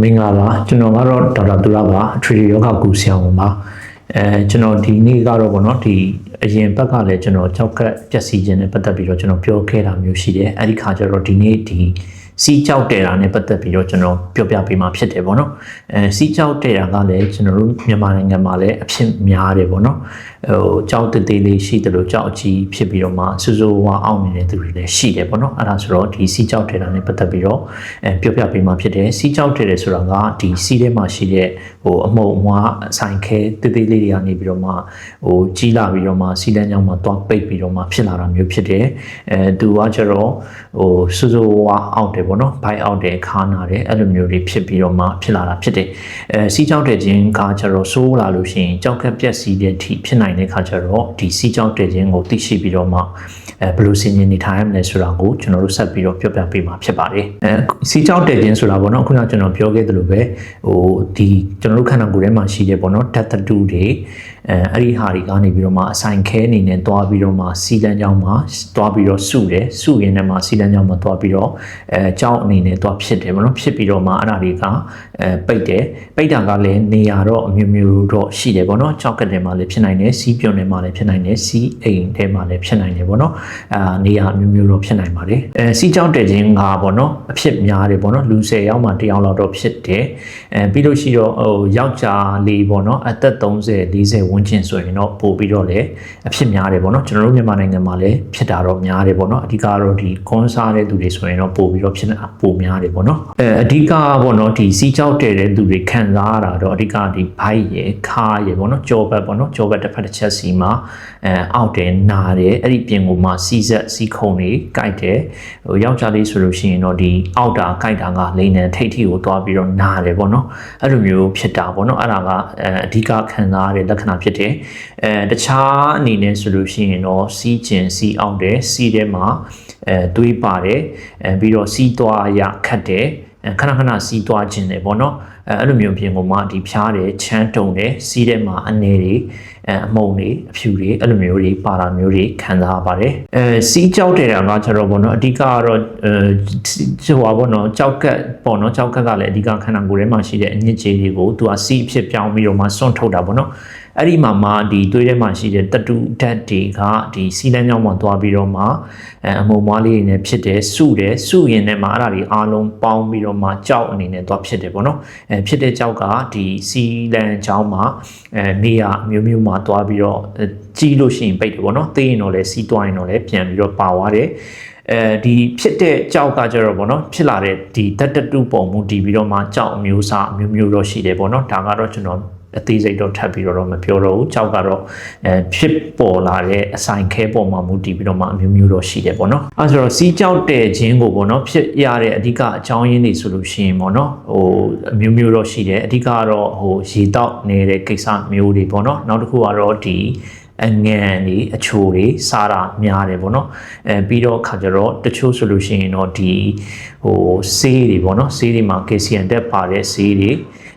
မင်္ဂလာပါကျွန်တော်ကတော့ဒေါက်တာသူရပါအထွေထွေယောဂကုဆရာဝန်ပါအဲကျွန်တော်ဒီနေ့ကတော့ဗောနော်ဒီအရင်ဘက်ကလည်းကျွန်တော်ကြောက်ကက်ပျက်စီးခြင်းနဲ့ပတ်သက်ပြီးတော့ကျွန်တော်ပြောခဲ့တာမျိုးရှိတယ်အဲ့ဒီခါကျတော့ဒီနေ့ဒီစီးကြောက်တယ်တာနဲ့ပတ်သက်ပြီးတော့ကျွန်တော်ပြောပြပေးမှာဖြစ်တယ်ဗောနော်အဲစီးကြောက်တယ်တာကလည်းကျွန်တော်တို့မြန်မာနိုင်ငံမှာလည်းအဖြစ်များတယ်ဗောနော် ဟိုကြောက်တသေးလေးရှိတယ်လို့ကြောက်အကြီးဖြစ်ပြီးတော့မှစူးစူးဝါအောင်နေတဲ့သူတွေလည်းရှိတယ်ဗောနော်အဲ့ဒါဆိုတော့ဒီစီးကြောက်တယ်တာနဲ့ပတ်သက်ပြီးတော့အဲပြောပြပေးမှာဖြစ်တယ်စီးကြောက်တယ်တယ်ဆိုတာကဒီစီးထဲမှာရှိတဲ့ဟိုအမှုံအမွားအဆိုင်ခဲတသေးလေးတွေကနေပြီးတော့မှဟိုကြီးလာပြီးတော့မှစီးလန်းကြောင်းမှာတွားပိတ်ပြီးတော့မှဖြစ်လာတာမျိုးဖြစ်တယ်အဲသူကကျတော့ဟိုစူးစူးဝါအောက်တယ်ဗောနော်ဘိုက်အောက်တယ်ခါနာတယ်အဲ့လိုမျိုးတွေဖြစ်ပြီးတော့မှဖြစ်လာတာဖြစ်တယ်အဲစီးကြောက်တဲ့ခြင်းကကျတော့ဆိုးလာလို့ရှိရင်ကြောက်ကက်ပြက်စီးတဲ့အထိဖြစ်နိုင်တဲ့ခါကျတော့ဒီစီးကြောက်တဲ့ခြင်းကိုသိရှိပြီးတော့မှအဲဘယ်လိုဆင်ခြင်နေထိုင်ရမလဲဆိုတာကိုကျွန်တော်တို့ဆက်ပြီးတော့ပြောပြပေးမှာဖြစ်ပါတယ်အဲစီးကြောက်တဲ့ခြင်းဆိုတာဗောနော်ခုနကကျွန်တော်ပြောခဲ့သလိုပဲဟိုဒီကျွန်တော်တို့ခန္ဓာကိုယ်ထဲမှာရှိတဲ့ဗောနော်ဓာတ်တတူတွေ အဲအဲ့ဒီဟာတွေကနေပြီးတော့မှအဆိုင်ခဲအနေနဲ့တွားပြီးတော့မှစီလန်းကြောင်းမှာတွားပြီးတော့စုတယ်စုရင်းနဲ့မှစီလန်းကြောင်းမှာတွားပြီးတော့အဲကြောင်းအနေနဲ့တွားဖြစ်တယ်ဗောနော်ဖြစ်ပြီးတော့မှအဲ့ဒါတွေကအဲပိတ်တယ်ပိတ်တာကလည်းနေရာတော့အမျိုးမျိုးတော့ရှိတယ်ဗောနော်ကြောက်ကတဲ့မှာလည်းဖြစ်နိုင်တယ်စီးပြုံထဲမှာလည်းဖြစ်နိုင်တယ်စီးအိမ်ထဲမှာလည်းဖြစ်နိုင်တယ်ဗောနော်အာနေရာအမျိုးမျိုးတော့ဖြစ်နိုင်ပါတယ်အဲစီးကြောက်တဲ့ခြင်းကဗောနော်အဖြစ်များတယ်ဗောနော်လူ10ယောက်မှ1ယောက်လောက်တော့ဖြစ်တယ်အဲပြီးလို့ရှိတော့ဟိုယောက်ျားလေးဗောနော်အသက်30 40ဝန်းကျင်ဆိုရင်တော့ပို့ပြီးတော့လည်းအဖြစ်များတယ်ဗောနော်ကျွန်တော်တို့မြန်မာနိုင်ငံမှာလည်းဖြစ်တာတော့များတယ်ဗောနော်အဓိကတော့ဒီကွန်စားတဲ့သူတွေဆိုရင်တော့ပို့ပြီးတော့ဖြစ်တာပိုများတယ်ဗောနော်အဲအဓိကဗောနော်ဒီစီးကြောက်တဲ့သူတွေခံစားရတာတော့အဓိကဒီဘိုက်ရယ်ခါရယ်ဗောနော်ကြောဘက်ဗောနော်ကြောဘက်တစ်ဖက်တစ်ချက်စီမှာအဲအောက်တယ်နာတယ်အဲ့ဒီပြင်ကိုမှစီးဆက်စီးခုံတွေကြိုက်တယ်ဟိုယောက်ျားလေးဆိုလို့ရှိရင်တော့ဒီအောက်တာကြိုက်တာကလိန်နဲ့ထိတ်ထိကိုသွားပြီးတော့နာတယ်ဗောနော်အဲ့လိုမျိုးဖြစ်တာဗောနော်အဲ့ဒါကအဲအဓိကခံစားရတဲ့လက္ခဏာဖြစ်တယ်အဲတခြားအနေနဲ့ဆိုလို့ရှိရင်တော့စီးကျင်စီးအောင်တယ်စီးထဲမှာအဲတွေးပါတယ်အဲပြီးတော့စီးသွားရခတ်တယ်အဲခဏခဏစီးသွားခြင်းတယ်ဗောနော်အဲအဲ့လိုမျိုးပြင်ကိုမှဒီဖျားတယ်ချမ်းတုံတယ်စီးထဲမှာအနေတွေအဲအမုံတွေအဖြူတွေအဲ့လိုမျိုးတွေပါတာမျိုးတွေခံစားရပါတယ်အဲစီးကြောက်တယ်တာကကျတော့ဗောနော်အဓိကကတော့အဲဟိုပါဗောနော်ကြောက်ကက်ပေါ့နော်ကြောက်ကက်ကလည်းအဓိကခန္ဓာကိုယ်ထဲမှာရှိတဲ့အညစ်အကြေးတွေကိုသူကစီးအဖြစ်ပြောင်းပြီးတော့မှစွန့်ထုတ်တာဗောနော် အဲ့ဒီမှာမှဒီသွေးထဲမှာရှိတဲ့တတူဓာတ်တွေကဒီစီလန်းကြောင်းမှာသွားပြီးတော့မှအဲအမုံမွားလေးတွေနဲ့ဖြစ်တယ်စုတယ်စုရင်နဲ့မှအဲ့ဒါတွေအားလုံးပေါင်းပြီးတော့မှကြောက်အနေနဲ့သွားဖြစ်တယ်ပေါ့နော်အဲဖြစ်တဲ့ကြောက်ကဒီစီလန်းကြောင်းမှာအဲနေရမျိုးမျိုးမှာသွားပြီးတော့ကြီးလို့ရှိရင်ပိတ်တယ်ပေါ့နော်သိရင်တော့လဲစီးသွားရင်တော့လဲပြန်ပြီးတော့ပါသွားတယ်အဲဒီဖြစ်တဲ့ကြောက်ကကြတော့ဗောနော်ဖြစ်လာတဲ့ဒီတတတုပုံမူတည်ပြီးတော့မှကြောက်အမျိုးအစားအမျိုးမျိုးတော့ရှိတယ်ဗောနော်ဒါကတော့ကျွန်တော် အသေးစိတ်တော့ထပ်ပြီးတော့မပြောတော့ဘူးကြောက်ကတော့အဲဖြစ်ပေါ်လာတဲ့အဆိုင်ခဲပေါ်မှာမူတည်ပြီးတော့မှအမျိုးမျိုးတော့ရှိတယ်ပေါ့နော်အဲဆိုတော့စီးကြောက်တဲ့ခြင်းကိုပေါ့နော်ဖြစ်ရတဲ့အဓိကအကြောင်းရင်းတွေဆိုလို့ရှိရင်ပေါ့နော်ဟိုအမျိုးမျိုးတော့ရှိတယ်အဓိကတော့ဟိုရေတောက်နေတဲ့ကိစ္စမျိုးတွေပေါ့နော်နောက်တစ်ခုကတော့ဒီအငန်တွေအချိုတွေစားတာများတယ်ပေါ့နော်အဲပြီးတော့ခါကြတော့တချို့ဆိုလို့ရှိရင်တော့ဒီဟိုဆေးတွေပေါ့နော်ဆေးတွေမှာ calcium တက်ပါတဲ့ဆေးတွေ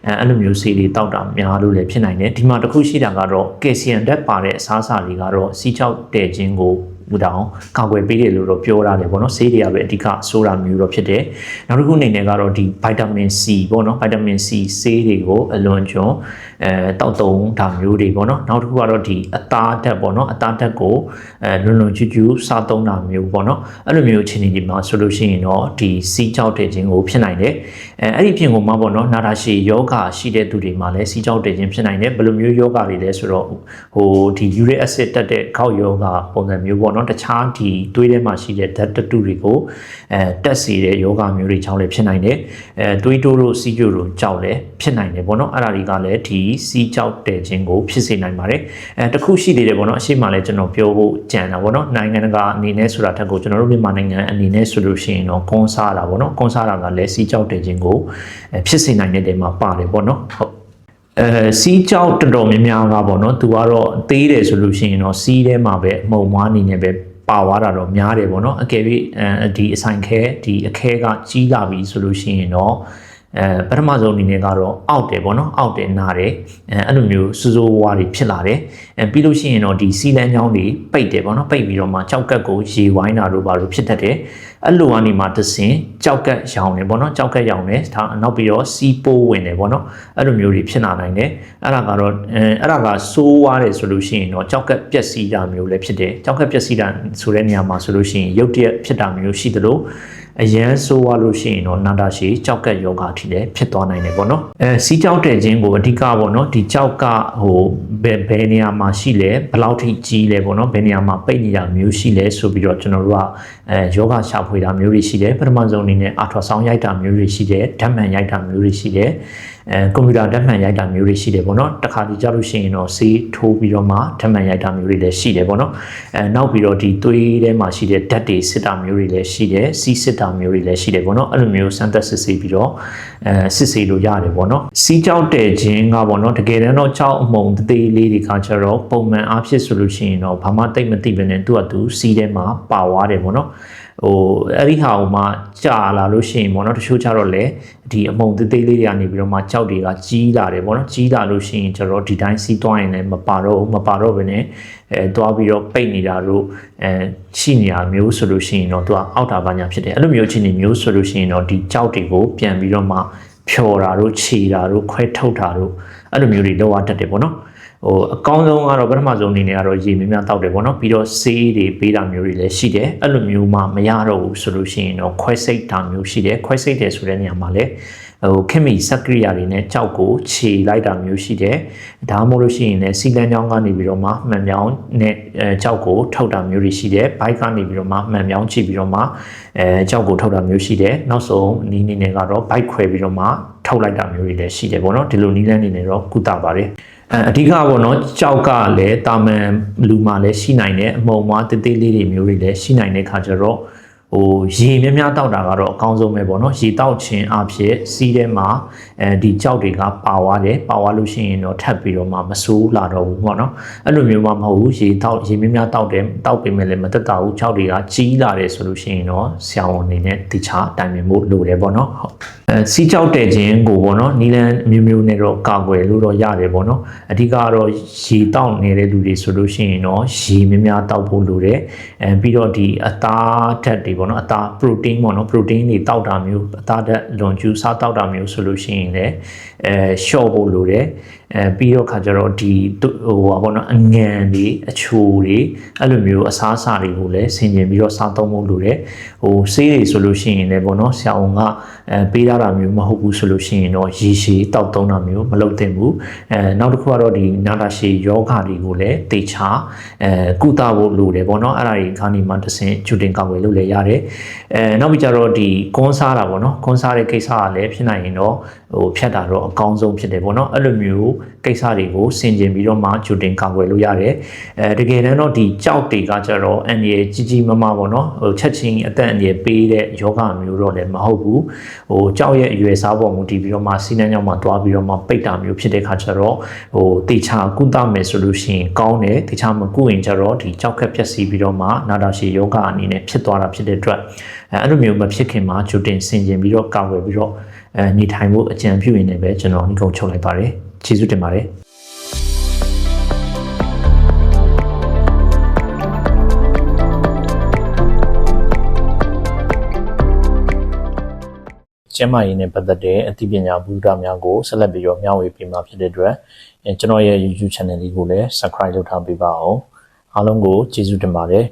အဲအဲ့လိုမျိုးဆေးတွေတောက်တာများလို့လည်းဖြစ်နိုင်တယ်ဒီမှာတစ်ခုရှိတာကတော့ calcium တက်ပါတဲ့အစားအစာတွေကတော့စီးချောက်တဲ့ခြင်းကိုဟိုတောင်ကာကွယ်ပေးတယ်လို့တော့ပြောရတယ်ပေါ့နော်ဆေးတွေကပဲအဓိကဆိုးတာမျိုးတော့ဖြစ်တယ်နောက်တစ်ခုအနေနဲ့ကတော့ဒီ vitamin C ပေါ့နော် vitamin C ဆေးတွေကိုအလွန်ကျွံအဲတောက်တုံဒါမျိုးတွေပေါ့နော်နောက်တစ်ခုကတော့ဒီအသားဓာတ်ပေါ့နော်အသားဓာတ်ကိုအဲလွန်လွန်ကျူးကျူးစားသုံးတာမျိုးပေါ့နော်အဲ့လိုမျိုးအခြေအနေဒီမှာဆိုလို့ရှိရင်တော့ဒီစီးကြောက်တဲ့ခြင်းကိုဖြစ်နိုင်တယ် အဲအဲ့ဒီပြင်ကိုမှပေါ့နော်နာတာရှည်ယောဂရှိတဲ့သူတွေမှာလည်းစီးကြောက်တဲ့ခြင်းဖြစ်နိုင်တယ်ဘယ်လိုမျိုးယောဂတွေလဲဆိုတော့ဟိုဒီ uric acid တက်တဲ့ခေါက်ယောဂပုံစံမျိုးပေါ့နော်တခြားဒီသွေးထဲမှာရှိတဲ့ဓာတ်တတုတွေကိုအဲတက်စေတဲ့ယောဂမျိုးတွေချောင်းလည်းဖြစ်နိုင်တယ်အဲသွေးတိုးတို့စီးကြိုတို့ကြောက်လည်းဖြစ်နိုင်တယ်ပေါ့နော်အဲ့ဒါတွေကလည်းဒီစီးကြောက်တဲ့ခြင်းကိုဖြစ်စေနိုင်ပါတယ်အဲတခုရှိသေးတယ်ပေါ့နော်အရှိမလည်းကျွန်တော်ပြောဖို့ကြံတာပေါ့နော်နိုင်ငံတကာအနေနဲ့ဆိုတာထက်ကိုကျွန်တော်တို့မြန်မာနိုင်ငံအနေနဲ့ဆိုလို့ရှိရင်တော့ကွန်ဆာတာပေါ့နော်ကွန်ဆာတာကလည်းစီးကြောက်တဲ့ခြင်းကိုဖြစ်စေနိုင်တဲ့တဲမှာပါတယ်ပေါ့နော်ဟုတ်အဲစီးကြောက်တော်တော်များများကပေါ့နော်သူကတော့သေးတယ်ဆိုလို့ရှိရင်တော့စီးထဲမှာပဲအမှုံမွားအနေနဲ့ပဲပါသွားတာတော့များတယ်ပေါ့နော်အကယ်၍အဲဒီအဆိုင်ခဲဒီအခဲကကြီးလာပြီဆိုလို့ရှိရင်တော့အဲပထမဆုံးအနေနဲ့ကတော့အောက်တယ်ပေါ့နော်အောက်တယ်နားတယ်အဲအဲ့လိုမျိုးစူးစိုးဝါးတွေဖြစ်လာတယ်အဲပြီးလို့ရှိရင်တော့ဒီစီလန်းချောင်းတွေပိတ်တယ်ပေါ့နော်ပိတ်ပြီးတော့မှကြောက်ကက်ကိုရေဝိုင်းတာတို့ဘာလို့ဖြစ်တတ်တယ် အဲ့လိုကနေမှတဆင်ကြောက်ကက်ရောင်နေပေါ့နော်ကြောက်ကက်ရောင်နေဒါနောက်ပြီးတော့စီးပိုးဝင်နေပေါ့နော်အဲ့လိုမျိုးတွေဖြစ်လာနိုင်တယ်အဲ့ဒါကတော့အဲအဲ့ဒါကစိုးွားတယ်ဆိုလို့ရှိရင်တော့ကြောက်ကက်ပျက်စီးတာမျိုးလည်းဖြစ်တယ်ကြောက်ကက်ပျက်စီးတာဆိုတဲ့နေရာမှာဆိုလို့ရှိရင်ရုတ်တရက်ဖြစ်တာမျိုးရှိသလို အရန်ဆိုးွားလို့ရှိရင်တော့နာတာရှည်ကြောက်ကက်ယောဂအထိလည်းဖြစ်သွားနိုင်တယ်ပေါ့နော်အဲစီးကြောက်တဲ့ခြင်းကိုအဓိကပေါ့နော်ဒီကြောက်ကဟိုဘယ်ဘယ်နေရာမှာရှိလဲဘယ်လောက်ထိကြီးလဲပေါ့နော်ဘယ်နေရာမှာပိတ်နေတာမျိုးရှိလဲဆိုပြီးတော့ကျွန်တော်တို့ကအဲယောဂရှာဖွေတာမျိုးတွေရှိတယ်ပထမဆုံးအနေနဲ့အာထွာဆောင်ရိုက်တာမျိုးတွေရှိတယ်ဓာတ်မှန်ရိုက်တာမျိုးတွေရှိတယ် အဲကွန်ပျူတာဓာတ်မှန်ရိုက်တာမျိုးတွေရှိတယ်ပေါ့နော်တခါတည်းကြလို့ရှိရင်တော့ဆေးထိုးပြီးတော့မှဓာတ်မှန်ရိုက်တာမျိုးတွေလည်းရှိတယ်ပေါ့နော်အဲနောက်ပြီးတော့ဒီသွေးထဲမှာရှိတဲ့ဓာတ်တွေစစ်တာမျိုးတွေလည်းရှိတယ်စီးစစ်တာမျိုးတွေလည်းရှိတယ်ပေါ့နော်အဲ့လိုမျိုးစမ်းသပ်စစ်ဆေးပြီးတော့အဲစစ်ဆေးလို့ရတယ်ပေါ့နော်စီးကြောက်တဲ့ခြင်းကပေါ့နော်တကယ်တမ်းတော့ကြောက်အမုံသေးလေးတွေကကျတော့ပုံမှန်အားဖြင့်ဆိုလို့ရှိရင်တော့ဘာမှတိတ်မသိဘဲနဲ့သူ့အတူစီးထဲမှာပါသွားတယ်ပေါ့နော် ဟိုအဲ့ဒီဟာဟိုမှကြာလာလို့ရှိရင်ပေါ့နော်တချို့ကြတော့လေဒီအမုံသေးသေးလေးတွေကနေပြီးတော့မှကြောက်တွေကကြီးလာတယ်ပေါ့နော်ကြီးလာလို့ရှိရင်ကျတော့ဒီတိုင်းစီးသွားရင်လည်းမပါတော့ဘူးမပါတော့ဘဲနဲ့အဲသွားပြီးတော့ပိတ်နေတာတို့အဲရှိနေတာမျိုးဆိုလို့ရှိရင်တော့သူကအောက်တာပါညာဖြစ်တယ်အဲ့လိုမျိုးချင်းနေမျိုးဆိုလို့ရှိရင်တော့ဒီကြောက်တွေကိုပြန်ပြီးတော့မှဖြော်တာတို့ခြေတာတို့ခွဲထုတ်တာတို့အဲ့လိုမျိုးတွေလောက်ရတတ်တယ်ပေါ့နော် ဟိုအကောင်းဆုံးကတော့ပထမဆုံးအနေနဲ့ကတော့ရေမြများတောက်တယ်ပေါ့နော်ပြီးတော့ဆေးတွေပေးတာမျိုးတွေလည်းရှိတယ်အဲ့လိုမျိုးမှမရတော့ဘူးဆိုလို့ရှိရင်တော့ခွဲစိတ်တာမျိုးရှိတယ်ခွဲစိတ်တယ်ဆိုတဲ့နေရာမှာလည်းဟိုခင်မီစက်ကရိယာတွေနဲ့ကြောက်ကိုခြေလိုက်တာမျိုးရှိတယ်ဒါမှမဟုတ်လို့ရှိရင်လည်းစီလန်းချောင်းကနေပြီးတော့မှမှန်ပြောင်းနဲ့အဲကြောက်ကိုထုတ်တာမျိုးတွေရှိတယ်ဘိုက်ကနေပြီးတော့မှမှန်ပြောင်းချိပြီးတော့မှအဲကြောက်ကိုထုတ်တာမျိုးရှိတယ်နောက်ဆုံးနီးနေနဲ့ကတော့ဘိုက်ခွဲပြီးတော့မှထုတ်လိုက်တာမျိုးတွေလည်းရှိတယ်ပေါ့နော်ဒီလိုနီးလန်းနေနဲ့တော့ကုသပါတယ် အဲအဓိကပေါ့နော်ကြောက်ကလည်းတာမန်လူမှလည်းရှိနိုင်တယ်အမုံမွားတေးသေးလေးတွေမျိုးတွေလည်းရှိနိုင်တဲ့ခါကျတော့ ဟိုရေများများတောက်တာကတော့အကောင်းဆုံးပဲပေါ့နော်ရေတောက်ခြင်းအဖြစ်စီးထဲမှာအဲဒီကြောက်တွေကပါသွားတယ်ပါသွားလို့ရှိရင်တော့ထပ်ပြီးတော့မှမဆိုးလာတော့ဘူးပေါ့နော်အဲ့လိုမျိုးမှမဟုတ်ဘူးရေတောက်ရေများများတောက်တယ်တောက်ပေမဲ့လည်းမတက်တာဘူးကြောက်တွေကကြီးလာတယ်ဆိုလို့ရှိရင်တော့ဆရာဝန်အနေနဲ့တခြားတိုင်ပင်ဖို့လိုတယ်ပေါ့နော်ဟုတ်အဲစီးကြောက်တဲ့ခြင်းကိုပေါ့နော်နီလန်မျိုးမျိုးနဲ့တော့ကာကွယ်လို့တော့ရတယ်ပေါ့နော်အဓိကကတော့ရေတောက်နေတဲ့လူတွေဆိုလို့ရှိရင်တော့ရေများများတောက်ဖို့လိုတယ်အဲပြီးတော့ဒီအသားဓာတ်တွေပေါ့နော်အသား protein ပေါ့နော် protein တွေတောက်တာမျိုးအသားဓာတ်လွန်ကျူးစားတောက်တာမျိုးဆိုလို့ရှိရင်လည်းအဲ short ဖို့လိုတယ်အဲပြီးတော့ခါကျတော့ဒီဟိုပါပေါ့နော်အငံတွေအချိုတွေအဲ့လိုမျိုးအစားအစာတွေကိုလည်းဆင်ခြင်ပြီးတော့စားသုံးဖို့လိုတယ်ဟိုဆေးတွေဆိုလို့ရှိရင်လည်းပေါ့နော်ဆရာဝန်ကအဲပေးရတာမျိုးမဟုတ်ဘူးဆိုလို့ရှိရင်တော့ရေရှည်တောက်သုံးတာမျိုးမလုပ်သင့်ဘူးအဲနောက်တစ်ခုကတော့ဒီနာတာရှည်ယောဂါတွေကိုလည်းတေချာအဲကုသဖို့လိုတယ်ပေါ့နော်အဲ့ဒါတွေခါနေမှတစ်ဆင့်ဂျူတင်ကောက်ဝယ်လုပ်လည်းရတယ်အဲနောက်ပြီးကြတော့ဒီကွန်းစားတာပေါ့နော်ကွန်းစားတဲ့ကိစ္စကလည်းဖြစ်နိုင်ရင်တော့ဟိုဖြတ်တာတော့အကောင်းဆုံးဖြစ်တယ်ပေါ့နော်အဲ့လိုမျိုးကိစ္စတွေကိုဆင်ခြင်ပြီးတော့မှဂျူတင်ကောက်ဝယ်လို့ရတယ်အဲတကယ်တမ်းတော့ဒီကြောက်တွေကကြတော့အန်ဒီကြီးကြီးမားမားပေါ့နော်ဟိုချက်ချင်းအသက်အန္တရာယ်ပေးတဲ့ယောဂမျိုးတော့လည်းမဟုတ်ဘူးဟိုကြောက်ရဲ့အရွယ်စားပေါ်မူတည်ပြီးတော့မှစီးနှံကြောင့်မှတွားပြီးတော့မှပိတ်တာမျိုးဖြစ်တဲ့ခါကျတော့ဟိုတေချာကုသမယ်ဆိုလို့ရှိရင်ကောင်းတယ်တေချာမကုရင်ကျတော့ဒီကြောက်ခက်ဖြက်စီးပြီးတော့မှနာတာရှည်ယောဂအနေနဲ့ဖြစ်သွားတာဖြစ်တဲ့အတွက်အဲအဲ့လိုမျိုးမဖြစ်ခင်မှာဂျူတင်ဆင်ခြင်ပြီးတော့ကောက်ဝယ်ပြီးတော့အဲနေထိုင်ဖို့အကြံပြုရင်းနဲ့ပဲကျွန်တော်ဒီကုန်းချုပ်လိုက်ပါတယ် ကျေးဇူးတင်ပါတယ်ကျမ်းမာရေးနဲ့ပတ်သက်တဲ့အသိပညာဘုဒ္ဓများကိုဆက်လက်ပြီးတော့မျှဝေပေးမှာဖြစ်တဲ့အတွက်အဲကျွန်တော်ရဲ့ YouTube channel လေးကိုလည်း subscribe လုပ်ထားပေးပါအောင်အားလုံးကိုကျေးဇူးတင်ပါတယ်